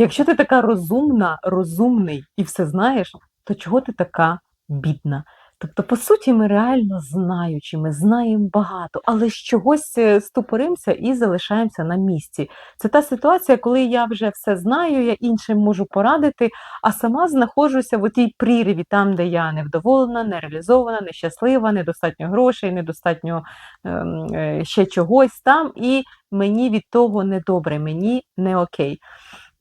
Якщо ти така розумна, розумний і все знаєш, то чого ти така бідна? Тобто, по суті, ми реально знаючи, ми знаємо багато, але з чогось е, ступоримося і залишаємося на місці. Це та ситуація, коли я вже все знаю, я іншим можу порадити, а сама знаходжуся в тій прірві, там, де я невдоволена, нереалізована, нещаслива, недостатньо грошей, недостатньо ем, е, ще чогось там, і мені від того недобре, мені не окей.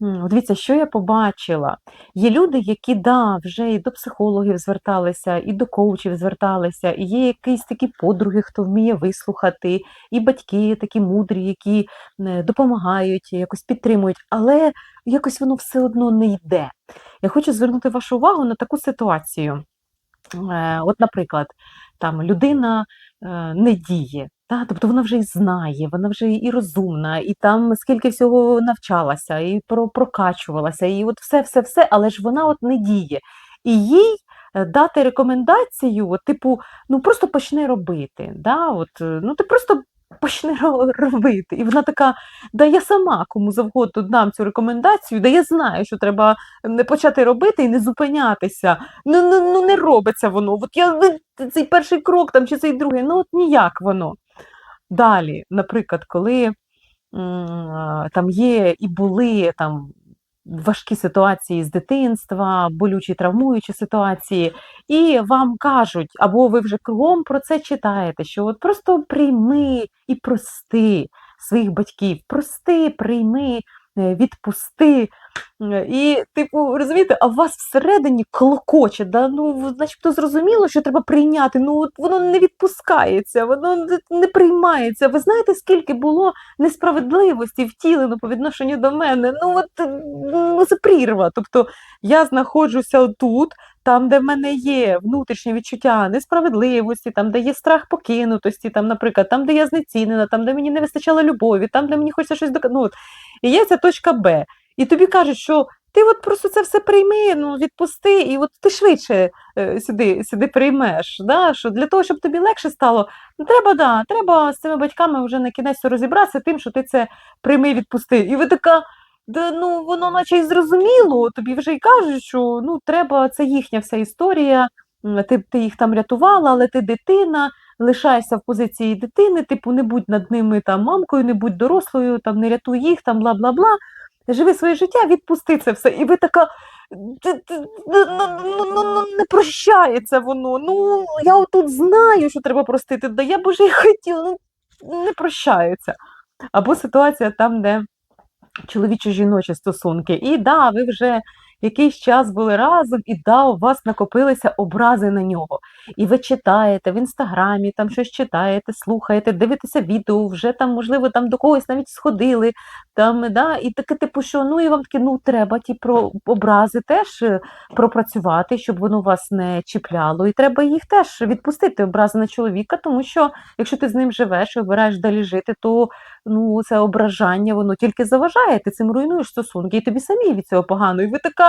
Дивіться, що я побачила. Є люди, які да, вже і до психологів зверталися, і до коучів зверталися, і є якісь такі подруги, хто вміє вислухати, і батьки такі мудрі, які е, допомагають, якось підтримують, але якось воно все одно не йде. Я хочу звернути вашу увагу на таку ситуацію. Е, От, наприклад, там людина е, не діє, та? Тобто вона вже і знає, вона вже і розумна, і там скільки всього навчалася, і про, прокачувалася, і от все-все-все, але ж вона от не діє. І їй е, дати рекомендацію, от, типу, ну просто почни робити. Да? От, е, ну ти просто почни робити. І вона така, да я сама кому завгодно дам цю рекомендацію, да я знаю, що треба не почати робити і не зупинятися. Ну, ну, ну не робиться воно. От я цей перший крок там чи цей другий, ну от ніяк воно. Далі, наприклад, коли там є і були там важкі ситуації з дитинства, болючі травмуючі ситуації, і вам кажуть, або ви вже кругом про це читаєте, що от просто прийми і прости своїх батьків, прости, прийми, відпусти. Е, І, типу, розумієте, а у вас всередині клокоче, да? ну, начебто зрозуміло, що треба прийняти, ну от воно не відпускається, воно не- приймається. Ви знаєте, скільки було несправедливості втілено по відношенню до мене? Ну, от е, ну, це прірва. Тобто я знаходжуся тут, там, де в мене є внутрішнє відчуття несправедливості, там, де є страх покинутості, там, наприклад, там, де я знецінена, там, де мені не вистачало любові, там, де мені хочеться щось доказати. Ну. І є ця точка Б. І тобі кажуть, що ти от просто це все прийми, ну відпусти, і от ти швидше е, сюди, сюди приймеш. Да? Що для того, щоб тобі легше стало, треба, да, треба з цими батьками вже на кінець розібратися тим, що ти це прийми відпусти. І ви така. Да, ну, воно наче й зрозуміло, тобі вже й кажуть, що ну, треба, це їхня вся історія, ти, ти їх там рятувала, але ти дитина, лишайся в позиції дитини, типу, не будь над ними там мамкою, не будь дорослою, там не рятуй їх, там бла-бла-бла. Живи своє життя, відпусти це все. І ви така. «Ти- ти- Ну, ну, ну, ну, не прощається воно. Ну, я отут знаю, що треба простити. Да я б уже і хотіла, ну не прощається. Або ситуація там, де чоловічо-жіночі стосунки. І да, ви вже якийсь час були разом, і да, у вас накопилися образи на нього. І ви читаєте в інстаграмі, там щось читаєте, слухаєте, дивитеся відео, вже там, можливо, там до когось навіть сходили. Там, да, і таке, типу, що ну і вам таке, ну треба ті про образи теж е, пропрацювати, щоб воно вас не чіпляло. І треба їх теж відпустити, образи на чоловіка, тому що якщо ти з ним живеш і обираєш далі жити, то ну, це ображання, воно тільки заважає, ти цим руйнуєш стосунки, і тобі самі від цього погано. І ви така.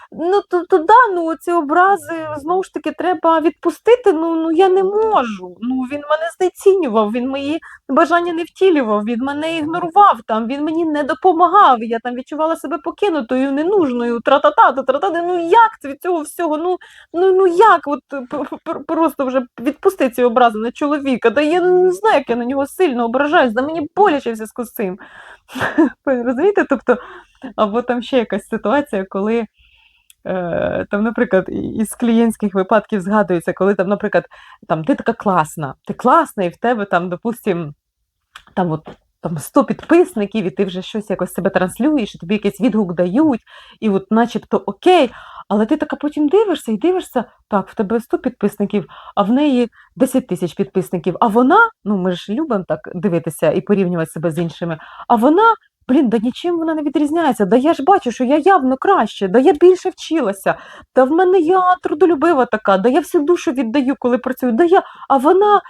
Ну, то, то да, ну ці образи знову ж таки треба відпустити. Ну, ну я не можу. Ну він мене знецінював, він мої бажання не втілював, він мене ігнорував там, він мені не допомагав. Я там відчувала себе покинутою, ненужною, тра-та-та, тра-та-та. Ну як це від цього всього? Ну ну, ну як? От п- просто вже відпусти ці образи на чоловіка. Та я не знаю, як я на нього сильно ображаюсь, да мені боляче в зв'язку з цим. Розумієте? Тобто, або там ще якась ситуація, коли. Е, там, наприклад, із клієнтських випадків згадується, коли там, наприклад, там ти така класна, ти класна, і в тебе там, допустим, там от там 100 підписників, і ти вже щось якось себе транслюєш, і тобі якийсь відгук дають, і от начебто окей, але ти така потім дивишся і дивишся, так, в тебе 100 підписників, а в неї 10 тисяч підписників. А вона, ну ми ж любимо так дивитися і порівнювати себе з іншими, а вона. Блін, да нічим вона не відрізняється. Да я ж бачу, що я явно краще, да я більше вчилася, да в мене я трудолюбива така, да я всю душу віддаю, коли працюю, да я, а вона,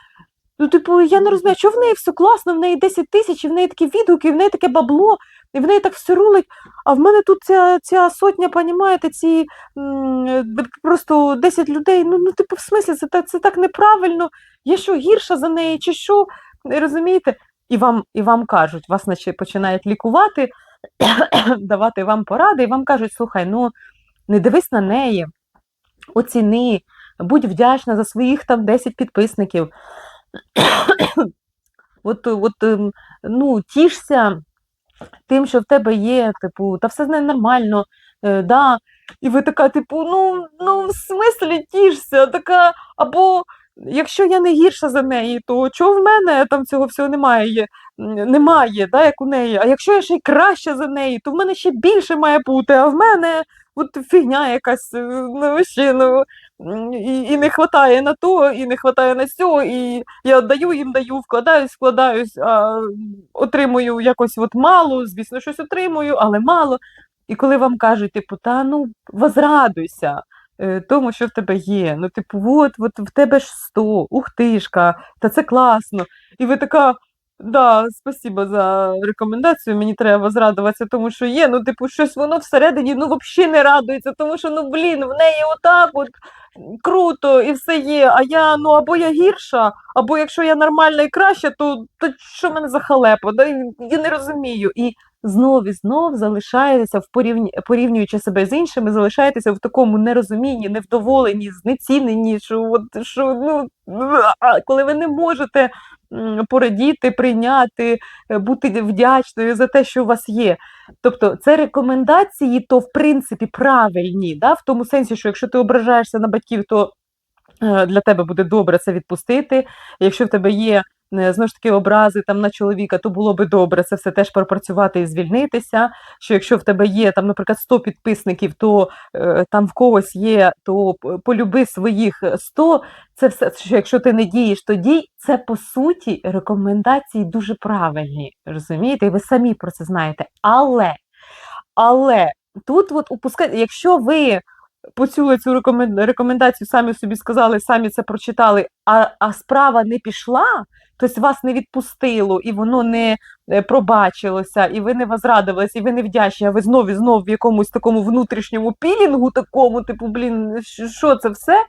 ну, типу, я не розумію, що в неї все класно, в неї 10 тисяч, і в неї такі відгуки, і в неї таке бабло, і в неї так все рулить, а в мене тут ця, ця сотня, понімаєте, ці просто 10 людей, ну, ну типу, в смислі, це, це так неправильно, я що, гірша за неї, чи що, розумієте? І вам, і вам кажуть, вас наче починають лікувати, давати вам поради, і вам кажуть: слухай, ну не дивись на неї, оціни, будь вдячна за своїх там 10 підписників. От, от, ем, ну, тішся тим, що в тебе є, типу, та все з нею нормально, е, да. І ви така, типу, ну, ну, в смислі тішся, така, або якщо я не гірша за неї, то чого в мене там цього всього немає, немає, да, як у неї. А якщо я ще й краща за неї, то в мене ще більше має бути, а в мене от фігня якась, е, ну, ще, ну, і, і не вистачає на то, і не вистачає на сьо, і я даю їм даю, вкладаюсь, вкладаюсь, а отримую якось от мало, звісно, щось отримую, але мало. І коли вам кажуть, типу, та ну возрадуйся тому, що в тебе є. Ну, типу, от, от в тебе ж 100, ух тишка, та це класно. І ви така. Да, спасибо за рекомендацію. Мені треба возрадуватися, тому що є. Ну, типу, щось воно всередині ну, взагалі не радується, тому що ну блін, в неї отак от круто і все є. А я ну або я гірша, або якщо я нормальна і краща, то, то що мене за халепа? Да? Я не розумію. І знов і знов залишаєтеся в порівні... порівнюючи себе з іншими, залишаєтеся в такому нерозумінні, невдоволенні, знеціненні, що от що ну коли ви не можете порадіти, прийняти, е, бути вдячною за те, що у вас є. Тобто це рекомендації, то в принципі правильні, да? в тому сенсі, що якщо ти ображаєшся на батьків, то е, для тебе буде добре це відпустити. Якщо в тебе є знову ж таки образи там на чоловіка, то було би добре це все теж пропрацювати і звільнитися. Що якщо в тебе є там, наприклад, 100 підписників, то е, там в когось є, то полюби своїх 100, Це все, що якщо ти не дієш, то дій. Це по суті рекомендації дуже правильні. Розумієте, і ви самі про це знаєте. Але, але тут от упускайте, якщо ви почули цю рекомендацію, самі собі сказали, самі це прочитали, а а справа не пішла, тобто вас не відпустило, і воно не е, пробачилося, і ви не возрадувалися, і ви не вдячні, а ви знов і знов в якомусь такому внутрішньому пілінгу, такому, типу, блін, що це все,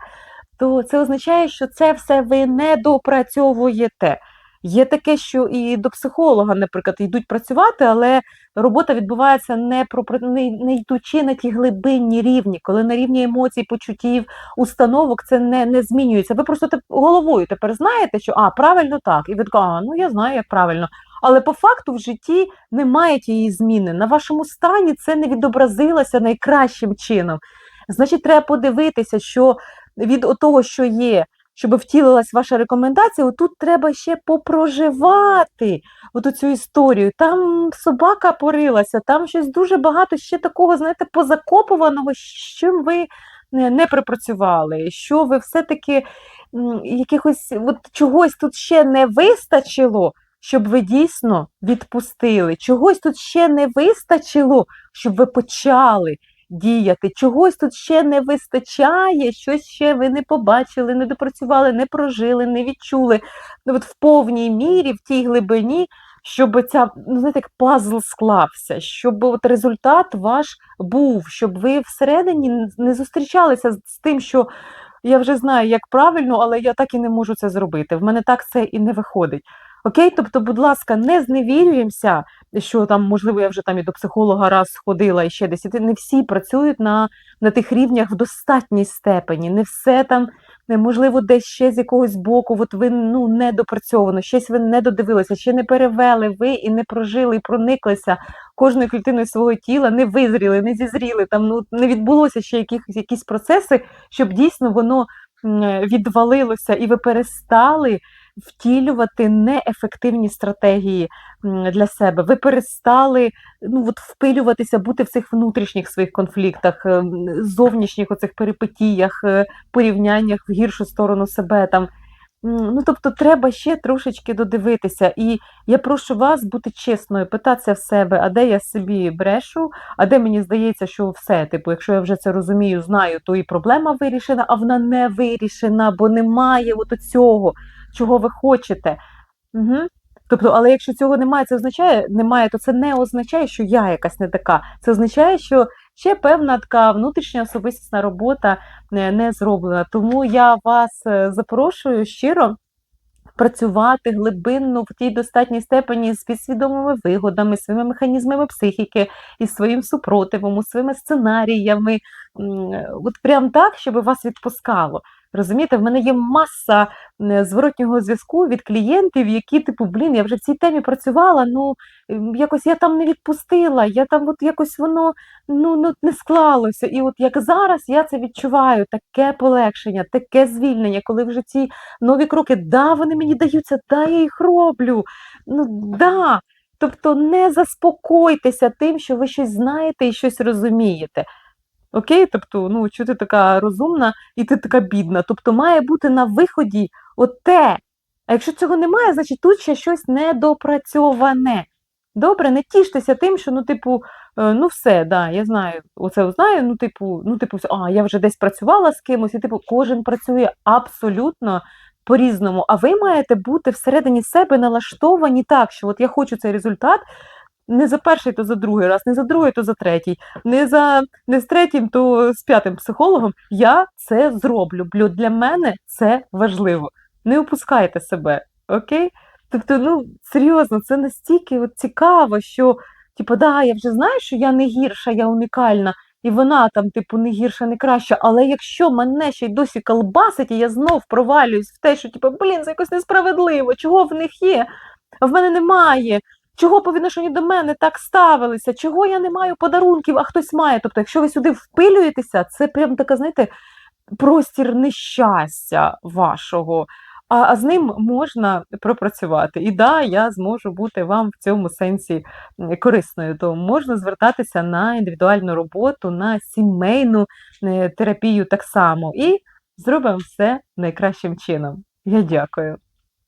то це означає, що це все ви не допрацьовуєте. Є таке, що і до психолога, наприклад, йдуть працювати, але робота відбувається не про не, не йдучи на ті глибинні рівні, коли на рівні емоцій, почуттів, установок це не не змінюється. Ви просто головою тепер знаєте, що а, правильно так, і ви така, ну я знаю, як правильно. Але по факту в житті немає тієї зміни. На вашому стані це не відобразилося найкращим чином. Значить, треба подивитися, що від того, що є щоб втілилась ваша рекомендація, тут треба ще попроживати от цю історію. Там собака порилася, там щось дуже багато ще такого, знаєте, позакопуваного, з чим ви не припрацювали, що ви все-таки якихось от чогось тут ще не вистачило. Щоб ви дійсно відпустили, чогось тут ще не вистачило, щоб ви почали діяти. Чогось тут ще не вистачає, щось ще ви не побачили, не допрацювали, не прожили, не відчули. Ну, от В повній мірі, в тій глибині, щоб ця, ну, знаєте, як пазл склався, щоб от результат ваш був, щоб ви всередині не зустрічалися з тим, що. Я вже знаю, як правильно, але я так і не можу це зробити. В мене так це і не виходить. Окей, тобто, будь ласка, не зневірюємося, що там, можливо, я вже там і до психолога раз ходила і ще десь. Не всі працюють на на тих рівнях в достатній степені. Не все там, можливо, десь ще з якогось боку, от ви ну, не допрацьовано, щось ви не додивилися, ще не перевели ви і не прожили, і прониклися кожною клітиною свого тіла, не визріли, не зізріли, там ну, не відбулося ще якісь, якісь процеси, щоб дійсно воно відвалилося, і ви перестали втілювати неефективні стратегії для себе. Ви перестали ну, от впилюватися, бути в цих внутрішніх своїх конфліктах, е, зовнішніх оцих перипетіях, е, порівняннях в гіршу сторону себе там. Ну, тобто, треба ще трошечки додивитися. І я прошу вас бути чесною, питатися в себе, а де я собі брешу, а де мені здається, що все, типу, якщо я вже це розумію, знаю, то і проблема вирішена, а вона не вирішена, бо немає от цього чого ви хочете. Угу. Тобто, але якщо цього немає, це означає, немає, то це не означає, що я якась не така. Це означає, що ще певна така внутрішня особистісна робота не, не зроблена. Тому я вас е, запрошую щиро працювати глибинно в тій достатній степені з підсвідомими вигодами, своїми механізмами психіки, із своїм супротивом, своїми сценаріями. От прям так, щоб вас відпускало. Розумієте, в мене є маса зворотнього зв'язку від клієнтів, які, типу, блін, я вже в цій темі працювала, ну якось я там не відпустила, я там от якось воно ну, ну, не склалося. І от як зараз я це відчуваю, таке полегшення, таке звільнення, коли вже ці нові кроки, да, вони мені даються, да, я їх роблю. Ну, да. Тобто не заспокойтеся тим, що ви щось знаєте і щось розумієте. Окей, тобто, ну, що ти така розумна і ти така бідна. Тобто має бути на виході от те. А якщо цього немає, значить тут ще щось недопрацьоване. Добре, не тіштеся тим, що, ну, типу, е, ну все, да, я знаю, оце знаю, ну, типу, ну, типу, а, я вже десь працювала з кимось, і типу, кожен працює абсолютно по-різному. А ви маєте бути всередині себе налаштовані так, що от я хочу цей результат, не за перший, то за другий раз, не за другий, то за третій, не за не з третім, то з п'ятим психологом. Я це зроблю. Бо для мене це важливо. Не опускайте себе, окей? Тобто, ну серйозно, це настільки от цікаво, що типу, да, я вже знаю, що я не гірша, я унікальна, і вона там, типу, не гірша, не краща. Але якщо мене ще й досі колбасить, і я знов провалююсь в те, що типу, блін, це якось несправедливо, чого в них є, а в мене немає. Чого по відношенню до мене так ставилися? Чого я не маю подарунків, а хтось має? Тобто, якщо ви сюди впилюєтеся, це прям така, знаєте, простір нещастя вашого, а, а з ним можна пропрацювати. І да, я зможу бути вам в цьому сенсі корисною. То можна звертатися на індивідуальну роботу, на сімейну е, терапію так само. І зробимо все найкращим чином. Я дякую.